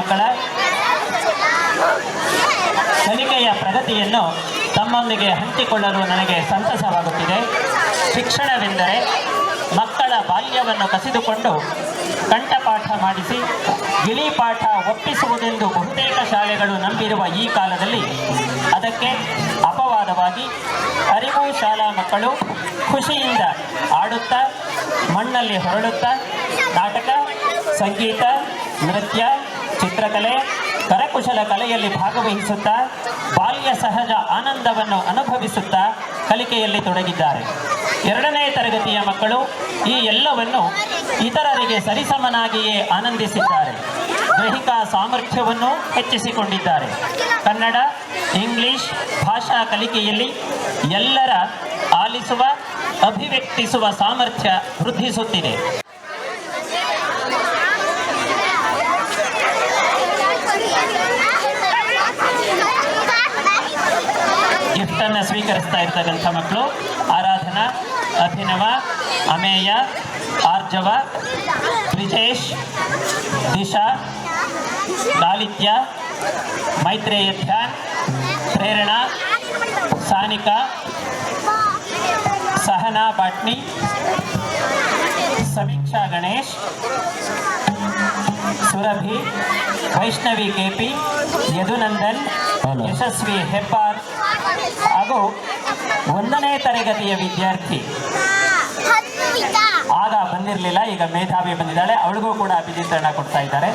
ಮಕ್ಕಳ ಕಲಿಕೆಯ ಪ್ರಗತಿಯನ್ನು ತಮ್ಮೊಂದಿಗೆ ಹಂಚಿಕೊಳ್ಳಲು ನನಗೆ ಸಂತಸವಾಗುತ್ತಿದೆ. ಶಿಕ್ಷಣವೆಂದರೆ ಮಕ್ಕಳ ಬಾಲ್ಯವನ್ನು ಕಸಿದುಕೊಂಡು ಕಂಠಪಾಠ ಮಾಡಿಸಿ, ಗಿಳಿಪಾಠ ಒಪ್ಪಿಸುವುದೆಂದು ಬಹುತೇಕ ಶಾಲೆಗಳು ನಂಬಿರುವ ಈ ಕಾಲದಲ್ಲಿ ಅದಕ್ಕೆ ಅಪವಾದವಾಗಿ ಅರಿವು ಶಾಲಾ ಮಕ್ಕಳು ಖುಷಿಯಿಂದ ಆಡುತ್ತಾ, ಮಣ್ಣಲ್ಲಿ ಹೊರಳುತ್ತಾ ನಾಟಕ, ಸಂಗೀತ, ನೃತ್ಯ ಚಿತ್ರಕಲೆ, ಕರಕುಶಲ ಕಲೆಯಲ್ಲಿ ಭಾಗವಹಿಸುತ್ತಾ, ಬಾಲ್ಯ ಸಹಜ ಆನಂದವನ್ನು ಅನುಭವಿಸುತ್ತಾ ಕಲಿಕೆಯಲ್ಲಿ ತೊಡಗಿದ್ದಾರೆ. ಎರಡನೇ ತರಗತಿಯ ಮಕ್ಕಳು ಈ ಎಲ್ಲವನ್ನು ಇತರರಿಗೆ ಸರಿಸಮನಾಗಿಯೇ ಆನಂದಿಸಿದ್ದಾರೆ. ದೈಹಿಕ ಸಾಮರ್ಥ್ಯವನ್ನು ಹೆಚ್ಚಿಸಿಕೊಂಡಿದ್ದಾರೆ. ಕನ್ನಡ, ಇಂಗ್ಲಿಷ್ ಭಾಷಾ ಕಲಿಕೆಯಲ್ಲಿ ಎಲ್ಲರ ಆಲಿಸುವ, ಅಭಿವ್ಯಕ್ತಿಸುವ ಸಾಮರ್ಥ್ಯ ವೃದ್ಧಿಸುತ್ತಿದೆ. ಗಿಫ್ಟನ್ನು ಸ್ವೀಕರಿಸ್ತಾ ಇರ್ತಕ್ಕಂಥ ಮಕ್ಕಳು, ಆರಾಧನಾ, ಅಭಿನವ, ಅಮೇಯ, ಆರ್ಜವ, ಬ್ರಿಜೇಶ್, ದಿಶಾ, ಲಾಲಿತ್ಯ ಮೈತ್ರೇಯ ಧ್ಯಾನ್ ಪ್ರೇರಣಾ, ಸಾನಿಕಾ, ಸಹನಾ ಪಾಟ್ನಿ ಸಮೀಕ್ಷಾ ಗಣೇಶ್, ಸುರಭಿ, ವೈಷ್ಣವಿ ಕೆಪಿ ಯದುನಂದನ್. ಯಶಸ್ವಿ ಹೆಬ್ಬಾರ್ ಹಾಗೂ ಒಂದನೇ ತರಗತಿಯ ವಿದ್ಯಾರ್ಥಿ. ಆಗ ಬಂದಿರಲಿಲ್ಲ, ಈಗ ಮೇಧಾವಿ ಬಂದಿದ್ದಾಳೆ, ಅವಳಿಗೂ ಕೂಡ ಅಭಿಜಿತ್ರಣ ಕೊಡ್ತಾ ಇದ್ದಾರೆ.